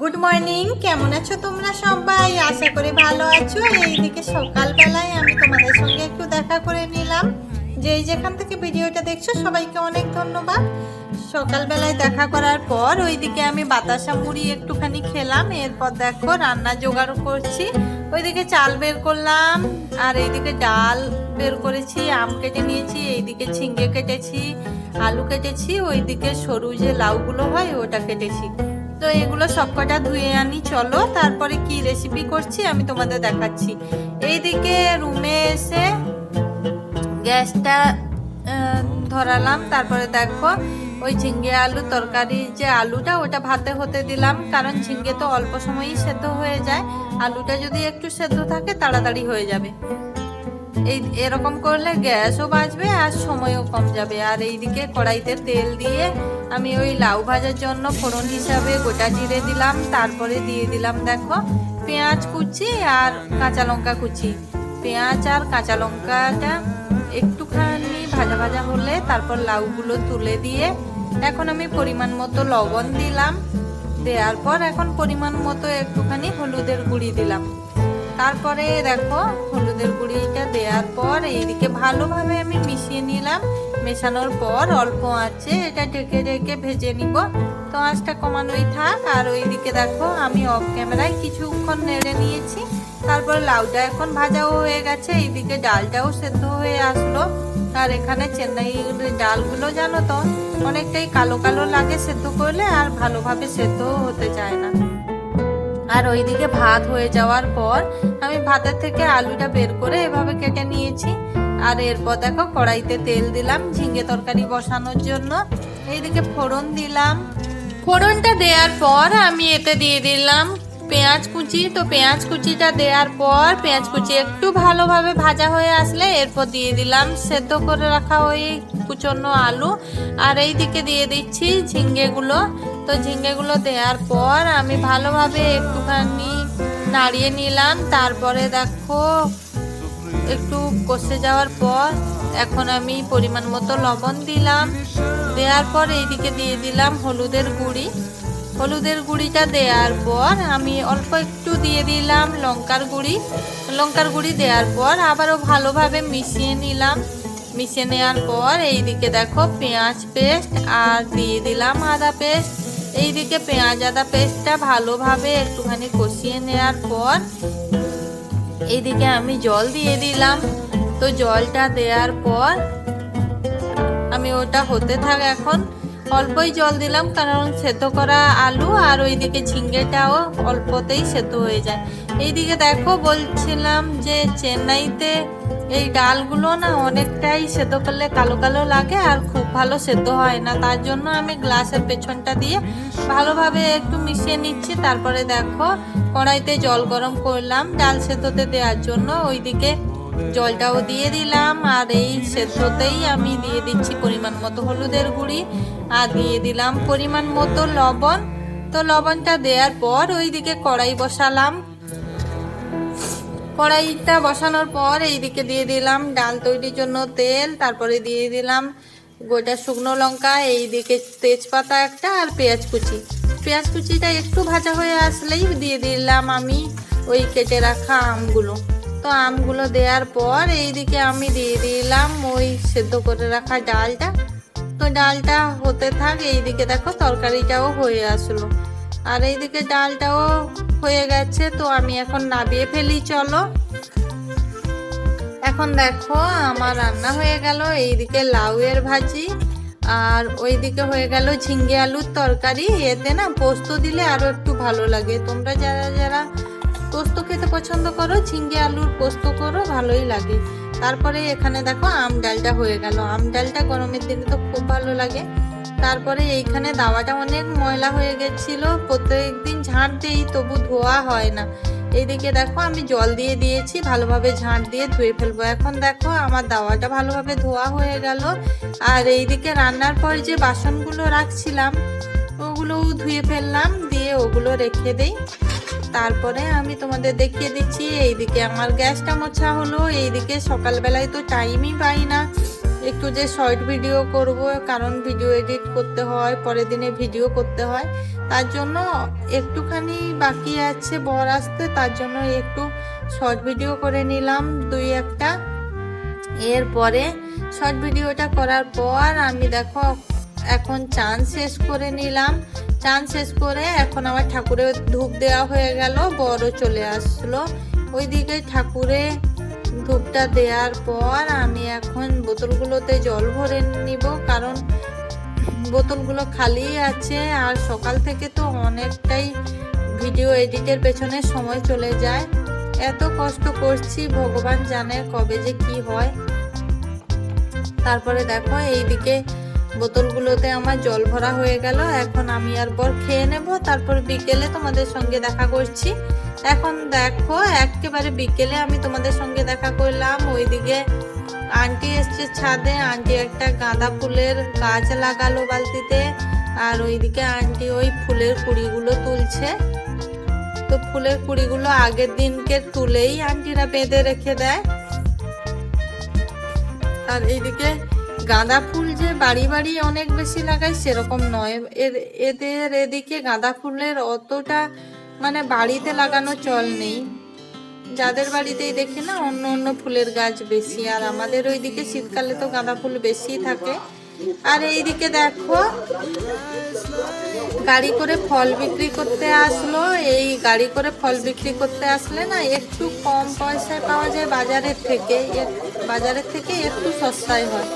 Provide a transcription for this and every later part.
Good morning কেমন আছো তোমরা সবাই? আশা করি ভালো আছো। এইদিকে সকালবেলায় আমি তোমাদের সঙ্গে একটু দেখা করে নিলাম। যে যেখান থেকে ভিডিওটা দেখছ, সবাইকে অনেক ধন্যবাদ। সকালবেলায় দেখা করার পর ওইদিকে আমি বাতাসা মুড়ি একটুখানি খেলাম। এরপর দেখো রান্না জোগাড় করছি। ওইদিকে চাল বের করলাম, আর এইদিকে ডাল বের করেছি, আম কেটে নিয়েছি, এইদিকে ঝিঙ্গে কেটেছি, আলু কেটেছি, ওইদিকে সরু যে লাউগুলো হয়, ওটা কেটেছি। তো এগুলো সবকটা ধুয়ে আনি, চলো। তারপরে কি রেসিপি করছি আমি তোমাদের দেখাচ্ছি। এইদিকে রুমে এসে গ্যাসটা ধরালাম। তারপরে দেখো, ওই ঝিঙ্গে আলু তরকারির যে আলুটা, ওটা ভাতে হতে দিলাম। কারণ ঝিঙ্গে তো অল্প সময়ই সেদ্ধ হয়ে যায়। আলুটা যদি একটু সেদ্ধ থাকে, তাড়াতাড়ি হয়ে যাবে। এই, এরকম করলে গ্যাসও বাঁচবে আর সময়ও কম যাবে। আর এইদিকে কড়াইতে তেল দিয়ে আমি ওই লাউ ভাজার জন্য ফোড়ন হিসাবে গোটা জিরে দিলাম, তারপরে দিয়ে দিলাম দেখো পেঁয়াজ কুচি আর কাঁচা লঙ্কা কুচি। পেঁয়াজ আর কাঁচা লঙ্কাটা একটুখানি ভাজা ভাজা হলে তারপর লাউগুলো তুলে দিয়ে এখন আমি পরিমাণ মতো লবণ দিলাম, দেওয়ার পর এখন পরিমাণ মতো একটুখানি হলুদের গুঁড়ি দিলাম। তারপরে দেখো হলুদের গুঁড়িটা দেওয়ার পর এইদিকে ভালোভাবে আমি মিশিয়ে নিলাম। মেশানোর পর অল্প আছে এটা ঢেকে ঢেকে ভেজে নিব। তো আঁচটা কমানোই থাক। আর ওইদিকে দেখো আমি অফ ক্যামেরায় কিছুক্ষণ নেড়ে নিয়েছি। তারপর লাউটা এখন ভাজাও হয়ে গেছে। এইদিকে ডালটাও সেদ্ধ হয়ে আসলো। আর এখানে চেন্নাই ডালগুলো জানো তো, অনেকটাই কালো কালো লাগে সেদ্ধ করলে আর ভালোভাবে সেদ্ধও হতে চায় না। আর ওইদিকে ভাত হয়ে যাওয়ার পর আমি ভাতের থেকে আলুটা বের করে এভাবে কেটে নিয়েছি। আর এরপর দেখো কড়াইতে তেল দিলাম ঝিঙ্গে তরকারি বসানোর জন্য। এইদিকে ফোড়ন দিলাম। ফোড়নটা দেওয়ার পর আমি এতে দিয়ে দিলাম পেঁয়াজ কুচি। তো পেঁয়াজ কুচিটা দেওয়ার পর পেঁয়াজ কুচি একটু ভালোভাবে ভাজা হয়ে আসলে এরপর দিয়ে দিলাম সেদ্ধ করে রাখা ওই কুচনো আলু। আর এই দিকে দিয়ে দিচ্ছি ঝিঙ্গেগুলো। তো ঝিঙ্গেগুলো দেওয়ার পর আমি ভালোভাবে একটুখানি নাড়িয়ে নিলাম। তারপরে দেখো, একটু কষে যাওয়ার পর এখন আমি পরিমাণ মতো লবণ দিলাম। দেওয়ার পর এইদিকে দিয়ে দিলাম হলুদের গুঁড়ি। হলুদের গুঁড়িটা দেওয়ার পর আমি অল্প একটু দিয়ে দিলাম লঙ্কার গুঁড়ি। লঙ্কার গুঁড়ি দেওয়ার পর আবারও ভালোভাবে মিশিয়ে নিলাম। মিশিয়ে নেওয়ার পর এইদিকে দেখো পেঁয়াজ পেস্ট আর দিয়ে দিলাম আদা পেস্ট। এইদিকে পেঁয়াজ আদা পেস্টটা ভালোভাবে একটুখানি কষিয়ে নেওয়ার পর এইদিকে আমি জল দিয়ে দিলাম। তো জলটা দেওয়ার পর আমি ওটা হতে থাক এখন। অল্পই জল দিলাম, কারণ সেদ্ধ করা আলু আর ওইদিকে ঝিঙ্গেটাও অল্পতেই সেদ্ধ হয়ে যায়। এইদিকে দেখো বলছিলাম যে, চেন্নাইতে এই ডালগুলো না অনেকটাই সেদ্ধ করলে কালো কালো লাগে আর খুব ভালো সেদ্ধ হয় না। তার জন্য আমি গ্লাসের পেছনটা দিয়ে ভালোভাবে একটু মিশিয়ে নিচ্ছি। তারপরে দেখো, কড়াইতে জল গরম করলাম ডাল সেদ্ধতে দেওয়ার জন্য। ওইদিকে জলটাও দিয়ে দিলাম আর এই সেদ্ধতেই আমি দিয়ে দিচ্ছি পরিমাণ মতো হলুদের গুঁড়ি আর দিয়ে দিলাম পরিমাণ মতো লবণ। তো লবণটা দেওয়ার পর ওইদিকে কড়াই বসালাম। কড়াইটা বসানোর পর এইদিকে দিয়ে দিলাম ডাল তৈরির জন্য তেল, তারপরে দিয়ে দিলাম গোটা শুকনো লঙ্কা, এইদিকে তেজপাতা একটা আর পেঁয়াজ কুচি। পেঁয়াজ কুচিটা একটু ভাজা হয়ে আসলেই দিয়ে দিলাম আমি ওই কেটে রাখা আমগুলো। তো আমগুলো দেওয়ার পর এইদিকে আমি দিয়ে দিলাম ওই সেদ্ধ করে রাখা ডালটা। তো ডালটা হতে থাক, এইদিকে দেখো তরকারিটাও হয়ে আসলো। আর এইদিকে ডালটাও হয়ে গেছে, তো আমি এখন নাবিয়ে ফেলি, চলো। এখন দেখো, আমার রান্না হয়ে গেল, এইদিকে লাউয়ের ভাজি, আর ওইদিকে হয়ে গেল ঝিঙ্গে আলুর তরকারি। এতে না পোস্ত দিলে আরও একটু ভালো লাগে। তোমরা যারা যারা পোস্ত খেতে পছন্দ করো ঝিঙ্গে আলুর পোস্ত করো, ভালোই লাগে। তারপরে এখানে দেখো, আম ডালটা হয়ে গেল। আম ডালটা গরমের দিনে তো খুব ভালো লাগে। তারপরে এইখানে দাওয়াটা অনেক ময়লা হয়ে গেছিল। প্রত্যেক দিন ঝাঁট দিই, তবু ধোয়া হয় না। এইদিকে দেখো, আমি জল দিয়ে দিয়েছি, ভালোভাবে ঝাঁট দিয়ে ধুয়ে ফেলব। এখন দেখো, আমার দাওয়াটা ভালোভাবে ধোয়া হয়ে গেল। আর এইদিকে রান্নার পর যে বাসনগুলো রাখছিলাম, ওগুলোও ধুয়ে ফেললাম, দিয়ে ওগুলো রেখে দেই। তারপরে আমি তোমাদের দেখিয়ে দিচ্ছি, এইদিকে আমার গ্যাসটা মোছা হলো। এইদিকে সকালবেলায় তো টাইমই পাই না। একটু যে শর্ট ভিডিও করব, কারণ ভিডিও এডিট করতে হয়, পরের দিনে ভিডিও করতে হয়। তার জন্য একটুখানি বাকি আছে, বর আসতে, তার জন্য একটু শর্ট ভিডিও করে নিলাম, দুই একটা। এরপরে শর্ট ভিডিওটা করার পর আমি দেখো, এখন চান শেষ করে নিলাম। চান শেষ করে এখন আমার ঠাকুরের ধূপ দেওয়া হয়ে গেল বড় চলে আসলো। ওইদিকে ঠাকুরে ধূপটা দেওয়ার পর আমি এখন বোতলগুলোতে জল ভরে নিব, কারণ বোতলগুলো খালি আছে আর সকাল থেকে তো অনেকটাই ভিডিও এডিটের পেছনে সময় চলে যায়। এত কষ্ট করছি, ভগবান জানে কবে যে কি হয়। তারপরে দেখো, এইদিকে বোতলগুলোতে আমার জল ভরা হয়ে গেল। এখন আমি আর বর খেয়ে নেব, তারপর বিকেলে তোমাদের সঙ্গে দেখা করছি। এখন দেখো, একেবারে বিকেলে আমি তোমাদের সঙ্গে দেখা করলাম। ওইদিকে আন্টি এসছে ছাদে, আন্টি একটা গাঁদা ফুলের গাছ লাগালো বালতিতে। আর ওইদিকে আন্টি ওই ফুলের কুড়িগুলো তুলছে। তো ফুলের কুড়িগুলো আগের দিনকে তুলেই আন্টিরা বেঁধে রেখে দেয়। আর এইদিকে গাঁদা ফুল যে বাড়ি বাড়ি অনেক বেশি লাগায় সেরকম নয়। এদের এদিকে গাঁদা ফুলের অতটা মানে বাড়িতে লাগানো চল নেই। যাদের বাড়িতেই দেখি না, অন্য অন্য ফুলের গাছ বেশি। আর আমাদের ওইদিকে শীতকালে তো গাঁদা ফুল বেশি থাকে। আর এইদিকে দেখো, গাড়ি করে ফল বিক্রি করতে আসলো। এই গাড়ি করে ফল বিক্রি করতে আসলে না, একটু কম পয়সায় পাওয়া যায় বাজারের থেকে। বাজারের থেকে একটু সস্তায় হয়।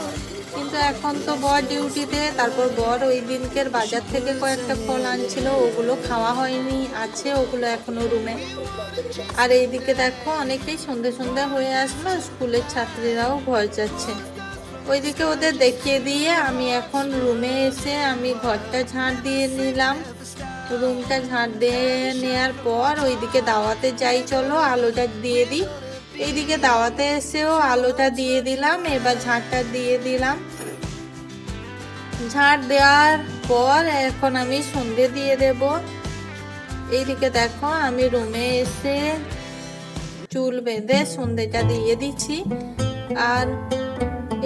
কিন্তু এখন তো বর ডিউটিতে, তারপর বর ওই দিনকের বাজার থেকে কয়েকটা ফল আনছিল, ওগুলো খাওয়া হয়নি, আছে ওগুলো এখনও রুমে। আর এইদিকে দেখো, অনেকেই সন্ধে সন্ধে হয়ে আসলো, স্কুলের ছাত্রীরাও ঘর যাচ্ছে। ওইদিকে ওদের দেখিয়ে দিয়ে আমি এখন রুমে এসে আমি ঘরটা ঝাঁট দিয়ে নিলাম। রুমটা ঝাঁট দিয়ে নেওয়ার পর ওইদিকে দাওয়াতে যাই, চলো আলোটা দিয়ে দিই। এইদিকে দাওয়াতে এসেও আলোটা দিয়ে দিলাম, এবার ঝাঁটটা দিয়ে দিলাম। ঝাঁট দেওয়ার পর এখন আমি সন্ধে দিয়ে দেব। এইদিকে দেখো, আমি রুমে এসে চুল বেঁধে সন্ধেটা দিয়ে দিচ্ছি। আর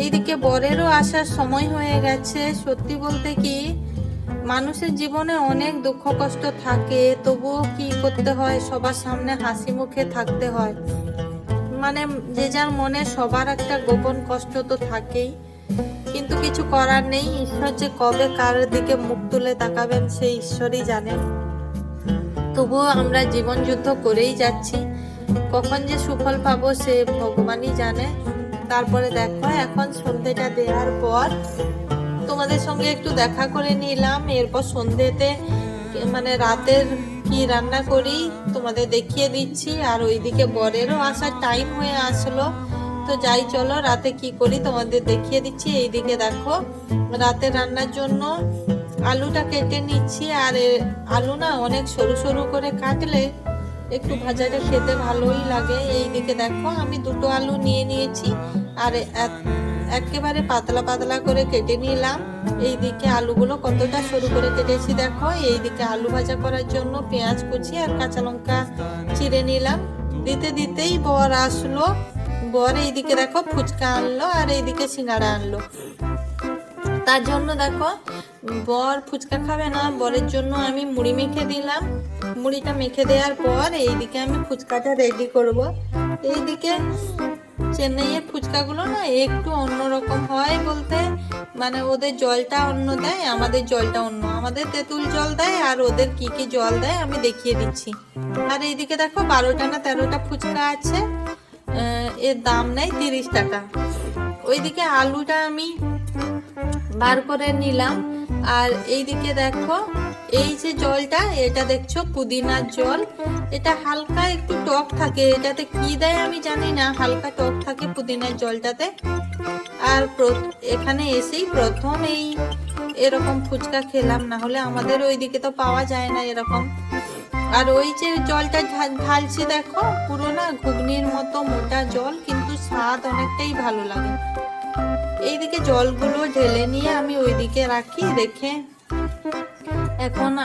এইদিকে বরেরও আসার সময় হয়ে গেছে। সত্যি বলতে কি, মানুষের জীবনে অনেক দুঃখ কষ্ট থাকে, তবুও কি করতে হয়? সবার সামনে হাসি মুখে থাকতে হয়। মানে যে যার মনে সবার একটা গোপন কষ্ট তো থাকেই। কিন্তু কিছু করার নেই। ঈশ্বর যে কবে কার দিকে মুখ তুলে তাকাবেন সেই ঈশ্বরই জানেন। তবুও আমরা জীবন যুদ্ধ করেই যাচ্ছি। কখন যে সুফল পাবো সে ভগবানই জানে। তারপরে দেখো, এখন সন্ধেটা দেওয়ার পর তোমাদের সঙ্গে একটু দেখা করে নিলাম। এরপর সন্ধেতে মানে রাতের কি রান্না করি, তোমাদের দেখিয়ে দিচ্ছি। আর ওইদিকে বরেরও আসার টাইম হয়ে আসলো। তো যাই, চলো রাতে কি করি তোমাদের দেখিয়ে দিচ্ছি। এইদিকে দেখো, রাতে রান্নার জন্য আলুটা কেটে নিচ্ছি। আর আলু না অনেক সরু সরু করে কাটলে একটু ভাজাটা খেতে ভালোই লাগে। এইদিকে দেখো, আমি দুটো আলু নিয়ে নিয়েছি। আর একেবারে পাতলা পাতলা করে কেটে নিলাম। এই দিকে আলুগুলো কতটা সরু করে কেটেছি দেখো। এই দিকে আলু ভাজা করার জন্য পেঁয়াজ কুচি আর কাঁচা লঙ্কা চিড়ে নিলাম। দিতে দিতেই বর আসলো। বর এইদিকে দেখো ফুচকা আনলো আর এইদিকে সিঙ্গাড়া আনলো। তার জন্য দেখো, বর ফুচকা খাবে না। বরের জন্য আমি মুড়ি মেখে দিলাম। মুড়িটা মেখে দেওয়ার পর এইদিকে আমি ফুচকাটা রেডি করব। এইদিকে চেন্নাইয়ের ফুচকাগুলো না একটু অন্যরকম হয় বলতে মানে ওদের জলটা অন্য দেয়, আমাদের জলটা অন্য। আমাদের তেঁতুল জল দেয় আর ওদের কি কি জল দেয় আমি দেখিয়ে দিচ্ছি। আর এইদিকে দেখো বারোটা না তেরোটা ফুচকা আছে এর দাম নেয় তিরিশ টাকা। ওইদিকে আলুটা আমি বার করে নিলাম। আর এইদিকে দেখো এই যে জলটা, এটা দেখছ, পুদিনার জল। এটা হালকা একটু টক থাকে, এটাতে কি দেয় আমি জানি না, হালকা টক থাকে পুদিনার জলটাতে। আর এখানে এসেই প্রথম এই এরকম ফুচকা খেলাম না হলে আমাদের ওইদিকে তো পাওয়া যায় না এরকম। আর ওই যে জলটা ঢালছি দেখো, পুরো না ঘুগনির মতো মোটা জল, কিন্তু স্বাদ অনেকটাই ভালো লাগে। এইদিকে জলগুলো ঢেলে নিয়ে আমি ওইদিকে রাখি, রেখে এখন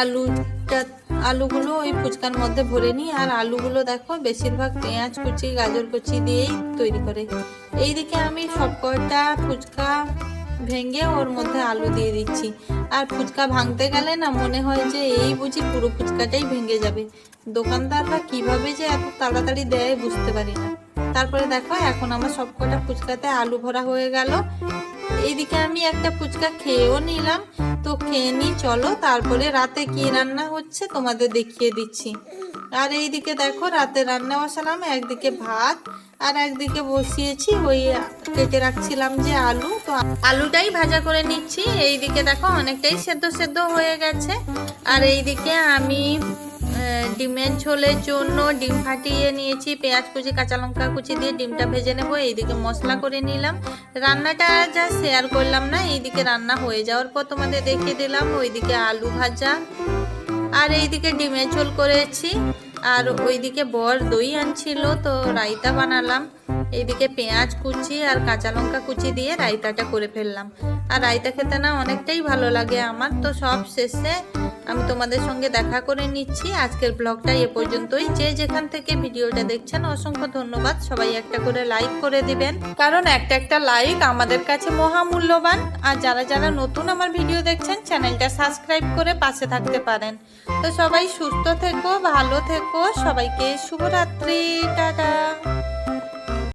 আলুটা, আলুগুলো ওই ফুচকার মধ্যে ভরে নিই। আর আলুগুলো দেখো, বেশিরভাগ পেঁয়াজ কুচি, গাজর কুচি দিয়েই তৈরি করে। এইদিকে আমি সব কয়টা ফুচকা ভেঙে ওর মধ্যে আলু দিয়ে দিচ্ছি। আর ফুচকা ভাঙতে গেলে না মনে হয় যে এই বুঝি পুরো ফুচকাটাই ভেঙে যাবে। দোকানদাররা কীভাবে যে এত তাড়াতাড়ি দেয় বুঝতে পারি না। তারপরে দেখো, এখন আমার সবকটা ফুচকাতে আলু ভরা হয়ে গেল। এইদিকে আমি একটা ফুচকা খেয়েও নিলাম। তো খেয়ে নি চলো। তারপরে রাতে কি রান্না হচ্ছে তোমাদের দেখিয়ে দিচ্ছি। আর এইদিকে দেখো, রাতে রান্না বসালাম, একদিকে ভাত আর একদিকে বসিয়েছি, ওই কেটে রাখছিলাম যে আলু। তো আলুটাই ভাজা করে নিচ্ছি। এইদিকে দেখো, অনেকটাই সেদ্ধ সেদ্ধ হয়ে গেছে। আর এইদিকে আমি ডিমের ঝোলের জন্য ডিম ফাটিয়ে নিয়েছি, পেঁয়াজ কুচি, কাঁচা লঙ্কা কুচি দিয়ে ডিমটা ভেজে নেব। এইদিকে মশলা করে নিলাম। রান্নাটা যা শেয়ার করলাম না, এইদিকে রান্না হয়ে যাওয়ার পর তোমাদের দেখিয়ে দিলাম। ওইদিকে আলু ভাজা, আর এইদিকে ডিমের ঝোল করেছি। আর ওইদিকে বর দই আনছিল, তো রায়তা বানালাম। এইদিকে পেঁয়াজ কুচি আর কাঁচা লঙ্কা কুচি দিয়ে রায়তাটা করে ফেললাম। আর রায়তা খেতে না অনেকটাই ভালো লাগে আমার, তো সব শেষে আমি তোমাদের সঙ্গে দেখা করে নিচ্ছি। আজকের ব্লগটা এ পর্যন্তই। যে যেখান থেকে ভিডিওটা দেখছেন, অসংখ্য ধন্যবাদ। সবাই একটা করে লাইক করে দিবেন। কারণ একটা একটা লাইক আমাদের কাছে মহামূল্যবান। আর যারা যারা নতুন আমার ভিডিও দেখছেন, চ্যানেলটা সাবস্ক্রাইব করে পাশে থাকতে পারেন। তো সবাই সুস্থ থেকো, ভালো থেকো। সবাইকে শুভরাত্রি। টাটা।